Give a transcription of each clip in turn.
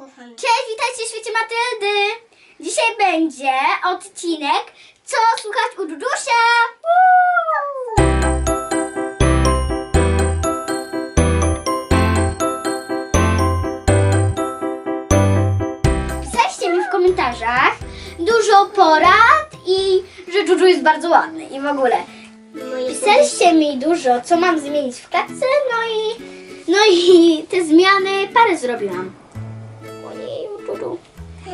kochani. Cześć, witajcie w świecie Matyldy! Dzisiaj będzie odcinek Co słuchać u Dudusia! Woo! Pisaliście mi w komentarzach dużo porad i że Dudu jest bardzo ładny i w ogóle. Pisaliście mi dużo, co mam zmienić w klatce, no i, no i te zmiany parę zrobiłam.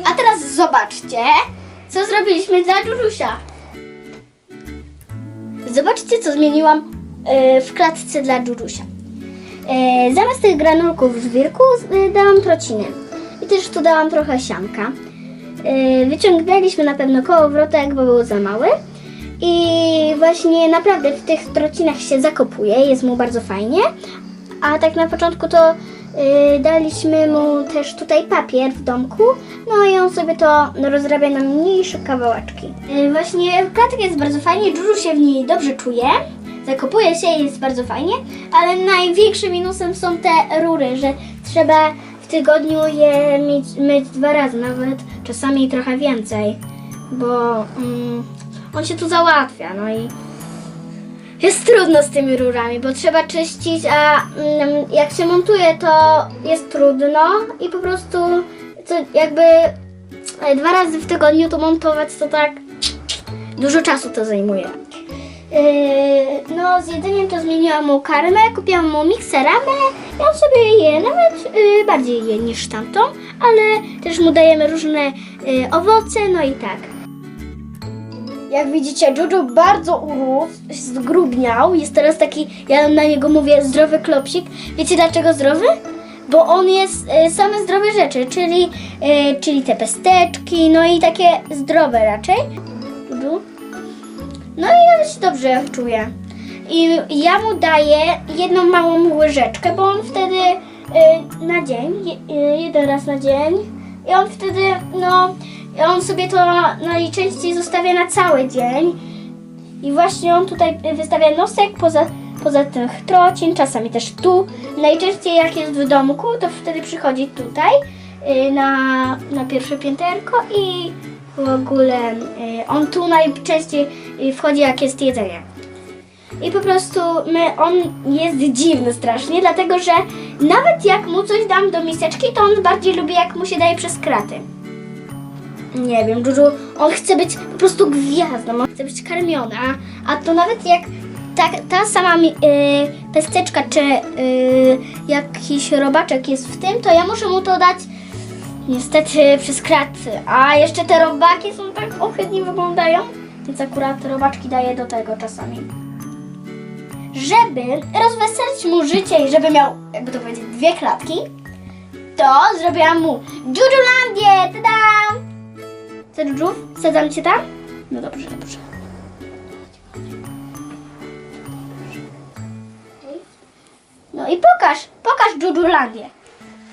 A teraz zobaczcie, co zrobiliśmy dla Dudusia. Zobaczcie, co zmieniłam e, w klatce dla Dudusia. E, Zamiast tych granulków z wirku e, dałam trocinę. I też tu dałam trochę sianka. E, Wyciągnęliśmy na pewno kołowrotek, bo był za mały. I właśnie naprawdę w tych trocinach się zakopuje, jest mu bardzo fajnie. A tak na początku to daliśmy mu też tutaj papier w domku, no i on sobie to rozrabia na mniejsze kawałeczki. Y, właśnie klatek jest bardzo fajnie, Juju się w niej dobrze czuje, zakopuje się i jest bardzo fajnie, ale największym minusem są te rury, że trzeba w tygodniu je mieć, myć dwa razy, nawet czasami trochę więcej, bo mm, on się tu załatwia, no i jest trudno z tymi rurami, bo trzeba czyścić, a mm, jak się montuje, to jest trudno i po prostu to jakby e, dwa razy w tygodniu to montować, to tak dużo czasu to zajmuje. Yy, no, z jedzeniem to zmieniłam mu karmę, kupiłam mu mikseramę on sobie je, nawet yy, bardziej je niż tamtą, ale też mu dajemy różne yy, owoce, no i tak. Jak widzicie, Jojo bardzo urósł, zgrubniał. Jest teraz taki, ja na niego mówię, zdrowy klopsik. Wiecie dlaczego zdrowy? Bo on jest e, same zdrowe rzeczy, czyli, e, czyli te pesteczki, no i takie zdrowe raczej. Jojo. No i nawet się dobrze czuje. I ja mu daję jedną małą łyżeczkę, bo on wtedy e, na dzień, je, jeden raz na dzień, i on wtedy, no, on sobie to najczęściej zostawia na cały dzień. I właśnie on tutaj wystawia nosek poza, poza tych trocin, czasami też tu. Najczęściej jak jest w domku, to wtedy przychodzi tutaj y, na, na pierwsze pięterko i w ogóle y, on tu najczęściej y, wchodzi jak jest jedzenie. I po prostu my, on jest dziwny strasznie, dlatego że nawet jak mu coś dam do miseczki, to on bardziej lubi jak mu się daje przez kraty. Nie wiem, Juju, on chce być po prostu gwiazdą, on chce być karmiona, a to nawet jak ta, ta sama y, pesteczka czy y, jakiś robaczek jest w tym, to ja muszę mu to dać niestety przez kraty. A jeszcze te robaki są tak ohydnie wyglądają, więc akurat robaczki daję do tego czasami. Żeby rozweselić mu życie i żeby miał, jakby to powiedzieć, dwie klatki, to zrobiłam mu Jujulandię! Tada! Juju? Wsadzam cię tam? No dobrze, dobrze. No i pokaż, pokaż Jujulandię.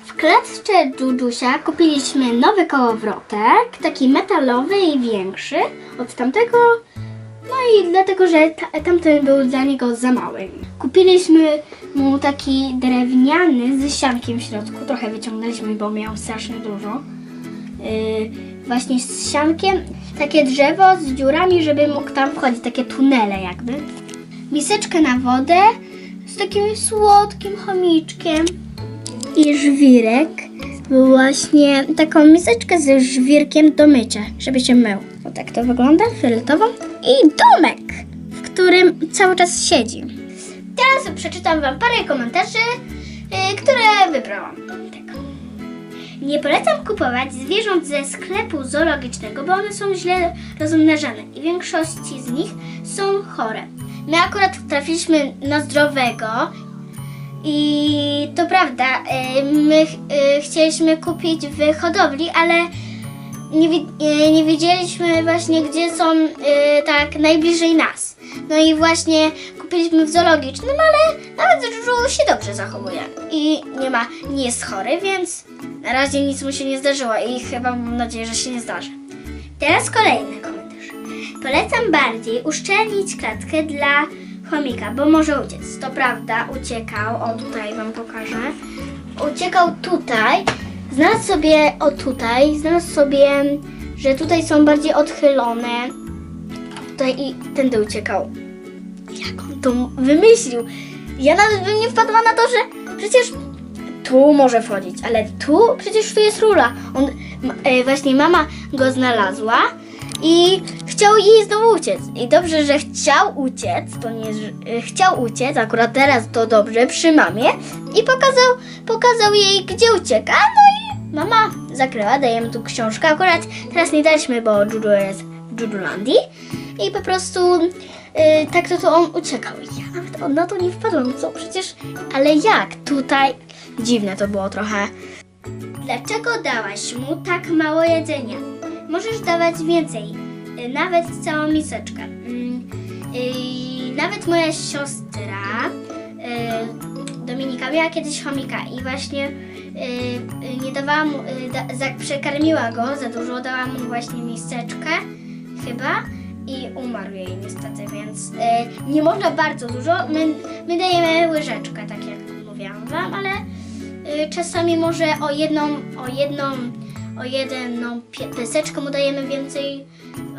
W klatce Jujusia kupiliśmy nowy kołowrotek, taki metalowy i większy od tamtego. No i dlatego, że ta, tamten był dla niego za mały. Kupiliśmy mu taki drewniany z siankiem w środku. Trochę wyciągnęliśmy, bo miał strasznie dużo. Yy, właśnie z siankiem. Takie drzewo z dziurami, żeby mógł tam wchodzić, takie tunele jakby. Miseczkę na wodę z takim słodkim chomiczkiem. I żwirek. Właśnie taką miseczkę ze żwirkiem do mycia, żeby się mył. O tak to wygląda, fioletową. I domek, w którym cały czas siedzi. Teraz przeczytam Wam parę komentarzy, yy, które wybrałam. Nie polecam kupować zwierząt ze sklepu zoologicznego, bo one są źle rozmnażane i większości z nich są chore. My akurat trafiliśmy na zdrowego i to prawda, y, my y, chcieliśmy kupić w hodowli, ale nie, wi- y, nie wiedzieliśmy właśnie, gdzie są tak najbliżej nas. No i właśnie kupiliśmy w zoologicznym, ale nawet Żużu się dobrze zachowuje. I nie ma, nie jest chory, więc na razie nic mu się nie zdarzyło i chyba mam nadzieję, że się nie zdarzy. Teraz kolejny komentarz. Polecam bardziej uszczelnić klatkę dla chomika, bo może uciec. To prawda, uciekał. O, tutaj wam pokażę. Uciekał tutaj znalazł sobie, o tutaj, znalazł sobie, że tutaj są bardziej odchylone. Tutaj i tędy uciekał. To wymyślił? Ja nawet bym nie wpadła na to, że przecież tu może wchodzić, ale tu przecież tu jest rura. On, e, właśnie mama go znalazła i chciał jej znowu uciec. I dobrze, że chciał uciec, to nie, e, chciał uciec, akurat teraz to dobrze, przy mamie i pokazał, pokazał jej, gdzie ucieka. No i mama zakryła, dajemy tu książkę. Akurat teraz nie daliśmy, bo Juju jest w Jujulandii i po prostu e, tak to, to on uciekał. Ja nawet na to nie wpadłam, co przecież, ale jak tutaj? Dziwne to było trochę. Dlaczego dałaś mu tak mało jedzenia? Możesz dawać więcej, y, nawet całą miseczkę. Mm, y, Nawet moja siostra y, Dominika miała kiedyś chomika i właśnie y, y, nie dawała mu, y, da, przekarmiła go za dużo, dała mu właśnie miseczkę chyba i umarł jej niestety, więc y, nie można bardzo dużo. My, my dajemy łyżeczkę, tak jak mówiłam wam, ale y, czasami może o jedną, o jedną, o jedną peseczkę mu dajemy więcej,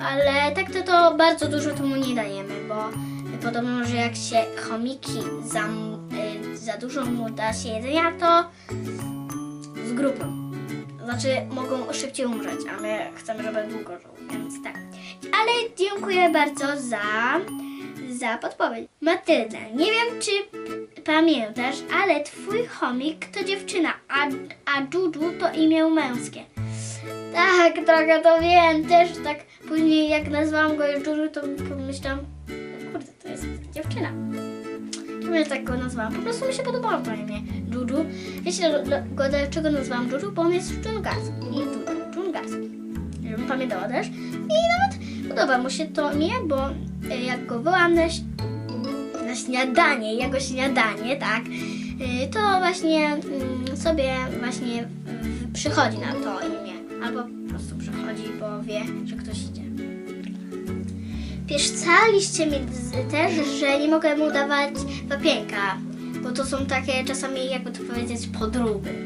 ale tak to, to bardzo dużo to mu nie dajemy, bo podobno, że jak się chomiki za, y, za dużo mu da się jedzenia, to z grupą. Znaczy mogą szybciej umrzeć, a my chcemy, żeby długo żył, więc tak. Ale dziękuję bardzo za, za podpowiedź. Matylda, nie wiem czy pamiętasz, ale twój chomik to dziewczyna, a, a Juju to imię męskie. Tak, trochę to wiem, też tak później jak nazwałam go Juju, to pomyślałam, kurde, to jest dziewczyna. Czemu ja tak go nazwałam? Po prostu mi się podobało to imię Juju. Wiecie go dlaczego nazwałam Juju? Bo on jest dżungarski. I Juju, pamiętała też. I nawet podoba mu się to imię, bo e, jak go wołam na, na śniadanie, jego śniadanie, tak, e, to właśnie mm, sobie właśnie w- przychodzi na to imię. Albo po prostu przychodzi, bo wie, że ktoś idzie. Pieszcaliście mi z- też, że nie mogę mu dawać wapienka, bo to są takie czasami, jakby to powiedzieć, podróby.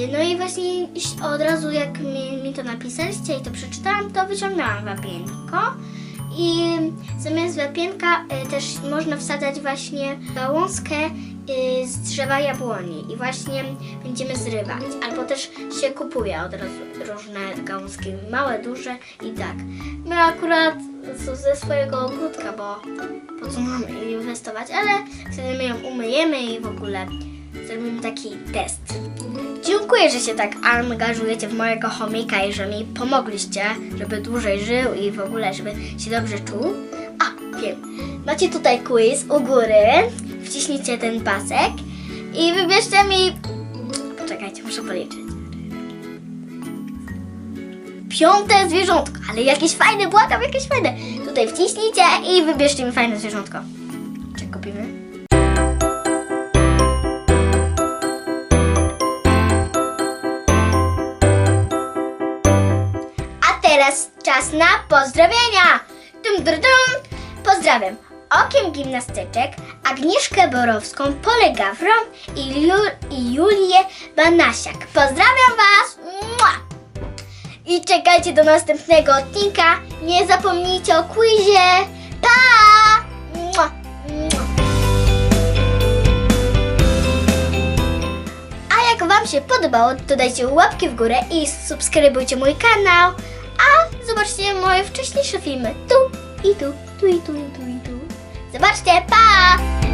Yy, No i właśnie od razu jak mi, mi to napisaliście i to przeczytałam, to wyciągnęłam wapienko i zamiast wapienka y, też można wsadzać właśnie gałązkę y, z drzewa jabłoni i właśnie będziemy zrywać. Albo też się kupuje od razu różne gałązki, małe, duże i tak. My akurat z- ze swojego ogródka, bo po co mamy inwestować, ale wtedy my ją umyjemy i w ogóle zrobimy taki test. Dziękuję, że się tak angażujecie w mojego chomika i że mi pomogliście, żeby dłużej żył i w ogóle, żeby się dobrze czuł. A, wiem. Macie tutaj quiz u góry. Wciśnijcie ten pasek i wybierzcie mi... Poczekajcie, muszę policzyć. Piąte zwierzątko, ale jakieś fajne, błagam, jakieś fajne. Tutaj wciśnijcie i wybierzcie mi fajne zwierzątko. Czy kupimy? Czas na pozdrowienia! Dum, dum, dum. Pozdrawiam Okiem Gimnastyczek, Agnieszkę Borowską, Polę Gawron i, i Julię Banasiak. Pozdrawiam Was! Mua! I czekajcie do następnego odcinka. Nie zapomnijcie o quizie. Pa! Mua! Mua! A jak Wam się podobało, to dajcie łapki w górę i subskrybujcie mój kanał. Zobaczcie moje wcześniejsze filmy. Tu i tu, tu i tu, i tu i tu. Zobaczcie, pa!